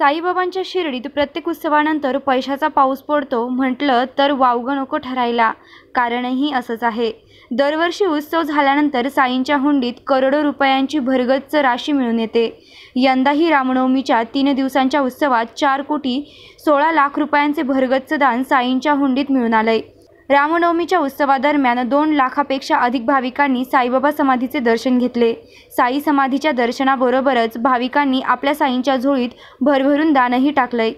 साईबाबांच्या शिर्डीत प्रत्येक उत्सवानंतर पैशाचा पाऊस पडतो म्हटलं तर वावगं नको ठरायला. कारणही असंच आहे. दरवर्षी उत्सव झाल्यानंतर साईंच्या हुंडीत करोडो रुपयांची भरगच्च राशी मिळून येते. यंदाही रामनवमीच्या तीन दिवसांच्या उत्सवात चार कोटी सोळा लाख रुपयांचे भरगच्च दान साईंच्या हुंडीत मिळून आलंय. रामनवमीच्या उत्सवादरम्यान दोन लाखापेक्षा अधिक भाविकांनी साईबाबा समाधीचे दर्शन घेतले. साई समाधीच्या दर्शनाबरोबरच भाविकांनी आपल्या साईंच्या झोळीत भरभरून दानही टाकलंय.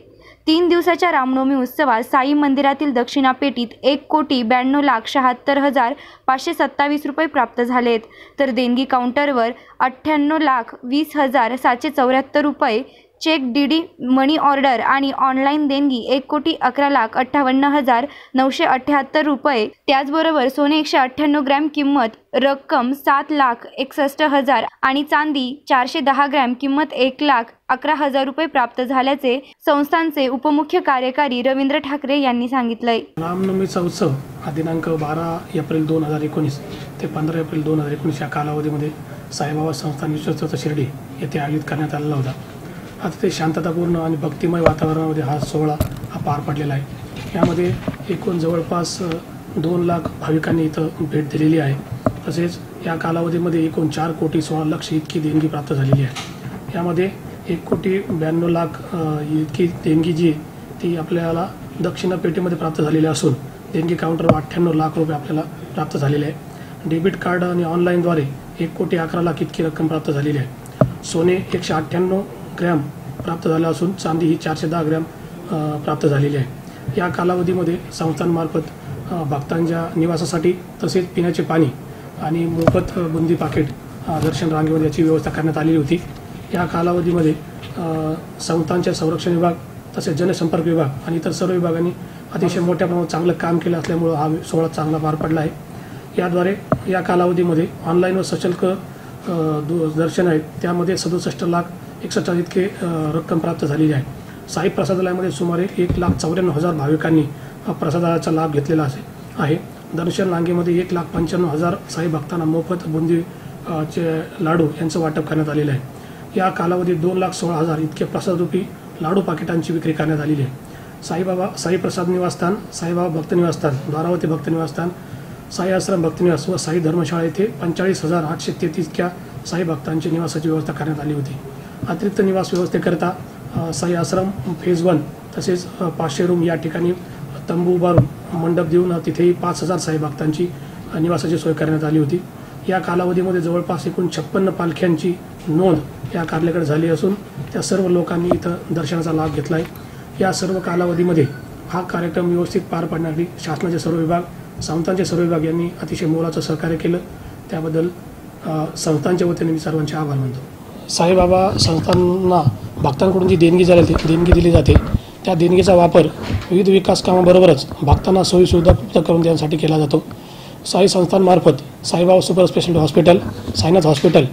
तीन दिवसाच्या रामनवमी उत्सवात साई मंदिरातील दक्षिणापेटीत एक कोटी ब्याण्णव लाख शहात्तर हजार पाचशे सत्तावीस रुपये प्राप्त झालेत. तर देणगी काउंटरवर अठ्ठ्याण्णव लाख वीस हजार सातशे चौऱ्याहत्तर रुपये चेक डीडी मनी ऑर्डर आणि ऑनलाईन देणगी एक कोटी अकरा लाख अठ्ठावन्न हजार नऊशे अठ्ठ्याहत्तर रुपये. त्याचबरोबर सोने एकशे अठ्ठ्याण्णव ग्रॅम किंमत रक्कम सात लाख एकसष्ट हजार आणि चांदी चारशे दहा ग्रॅम किंमत एक लाख अकरा हजार रुपये प्राप्त झाल्याचे संस्थांचे उपमुख्य कार्यकारी रवींद्र ठाकरे यांनी सांगितलंय. रामनवमीचा उत्सव हा दिनांक बारा एप्रिल दोन हजार एकोणीस ते पंधरा एप्रिल दोन हजार एकोणीस या कालावधीमध्ये साईबाबा संस्थान विश्वस्त शिर्डी येथे आयोजित करण्यात आलेला होता. आता ते शांततापूर्ण आणि भक्तिमय वातावरणामध्ये हा सोहळा हा पार पडलेला आहे. यामध्ये एकूण जवळपास दोन लाख भाविकांनी इथं भेट दिलेली आहे. तसेच या कालावधीमध्ये एकूण चार कोटी सोळा लक्ष इतकी देणगी प्राप्त झालेली आहे. यामध्ये एक कोटी ब्याण्णव लाख इतकी देणगी जी ती आपल्याला दक्षिण पेटीमध्ये प्राप्त झालेली असून देणगी काउंटरवर अठ्ठ्याण्णव लाख रुपये आपल्याला प्राप्त झालेले आहे. डेबिट कार्ड आणि ऑनलाईनद्वारे एक कोटी अकरा लाख इतकी रक्कम प्राप्त झालेली आहे. सोने एकशे अठ्ठ्याण्णव ग्रॅम प्राप्त झाला असून चांदी ही चारशे दहा ग्रॅम प्राप्त झालेली आहे. या कालावधीमध्ये संस्थांमार्फत भक्तांच्या निवासासाठी तसेच पिण्याचे पाणी आणि मोफत बुंदी पाकिट दर्शन रांगेमध्ये याची व्यवस्था करण्यात आलेली होती. या कालावधीमध्ये संस्थांच्या संरक्षण विभाग तसेच जनसंपर्क विभाग आणि इतर सर्व विभागांनी अतिशय मोठ्या प्रमाणात चांगलं काम केलं असल्यामुळं हा सोहळा चांगला पार पडला आहे. याद्वारे या कालावधीमध्ये ऑनलाईन व सशुल्क दु- दर्शन आहेत. त्यामध्ये सदुसष्ट लाख एकसष्ट इतके रक्कम प्राप्त झालेली आहे. साई प्रसादालयामध्ये सुमारे एक लाख चौऱ्याण्णव हजार भाविकांनी हा प्रसादाचा लाभ घेतलेला असे आहे. दर्शन रांगेमध्ये एक लाख पंच्याण्णव हजार साई भक्तांना मोफत बुंदी चे लाडू यांचं वाटप करण्यात आलेलं आहे. या कालावधीत दोन लाख सोळा हजार इतके प्रसादरूपी लाडू पाकिटांची विक्री करण्यात आलेली आहे. साईबाबा साई प्रसाद निवासस्थान साईबाबा भक्त निवासस्थान द्वारावती भक्त निवासस्थान साई आश्रम भक्तनिवास व साई धर्मशाळा येथे पंचेचाळीस हजार आठशे तेहतीस इतक्या साई भक्तांची निवासाची व्यवस्था करण्यात आली होती. अतिरिक्त निवास व्यवस्थेकरिता साई आश्रम फेज वन तसेच पाचशे रूम या ठिकाणी तंबू उभारून मंडप देऊन तिथेही पाच हजार साई भक्तांची निवासाची सोय करण्यात आली होती. या कालावधीमध्ये जवळपास एकूण छप्पन्न पालख्यांची नोंद या कार्यालयाकडे झाली असून त्या सर्व लोकांनी इथं दर्शनाचा लाभ घेतला आहे या सर्व कालावधीमध्ये हा कार्यक्रम व्यवस्थित पार पाडण्यासाठी शासनाचे सर्व विभाग संस्थांचे सर्व विभाग यांनी अतिशय मोलाचं सहकार्य केलं. त्याबद्दल संस्थांच्या वतीने मी सर्वांचे आभार मानतो. साईबाबा संस्थांना भक्तांकडून जी देणगी झाली देणगी दिली जाते त्या देणगीचा वापर विविध विकास कामाबरोबरच भक्तांना सोयीसुविधा उपलब्ध करून देण्यासाठी केला जातो. साई संस्थांमार्फत Saibaba super speciality hospital Sainath hospital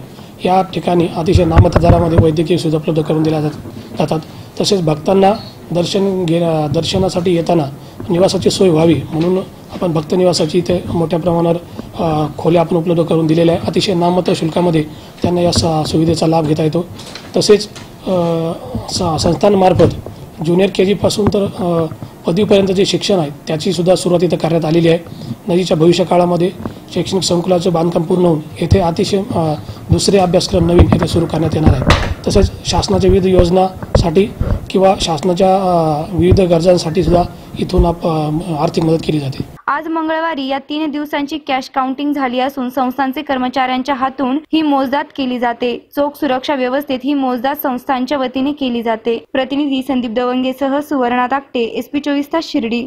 या ठिकाणी अतिशय नामत दरामध्ये वैद्यकीय सुविधा उपलब्ध करून दिल्या जात जातात. तसेच भक्तांना दर्शन घे दर्शनासाठी येताना निवासाची सोय व्हावी म्हणून आपण भक्त निवासाची इथे मोठ्या प्रमाणावर खोल्या आपण उपलब्ध करून दिलेल्या आहे अतिशय नाममात्र शुल्कामध्ये त्यांना या स- सुविधेचा लाभ घेता येतो. तसेच स- संस्थांमार्फत ज्युनियर के जीपासून तर पदवीपर्यंत जे शिक्षण आहे त्याचीसुद्धा सुरुवात इथं करण्यात आलेली आहे. नदीच्या भविष्यकाळामध्ये शैक्षणिक संकुलाचं बांधकाम पूर्ण होऊन येथे अतिशय दुसरे अभ्यासक्रम नवीन येथे सुरू करण्यात येणार आहेत. तसेच शासनाच्या विविध योजना योजनासाठी किंवा शासनाच्या विविध गरजांसाठी सुद्धा इथून आर्थिक मदत केली जाते. आज मंगळवारी या तीन दिवसांची कॅश काउंटिंग झाली असून संस्थांचे कर्मचाऱ्यांच्या हातून ही मोजदाद केली जाते. चोख सुरक्षा व्यवस्थेत ही मोजदाद संस्थांच्या वतीने केली जाते. प्रतिनिधी संदीप दवंगेसह सुवर्णा ताकटे एसपी चोवीस तास शिर्डी.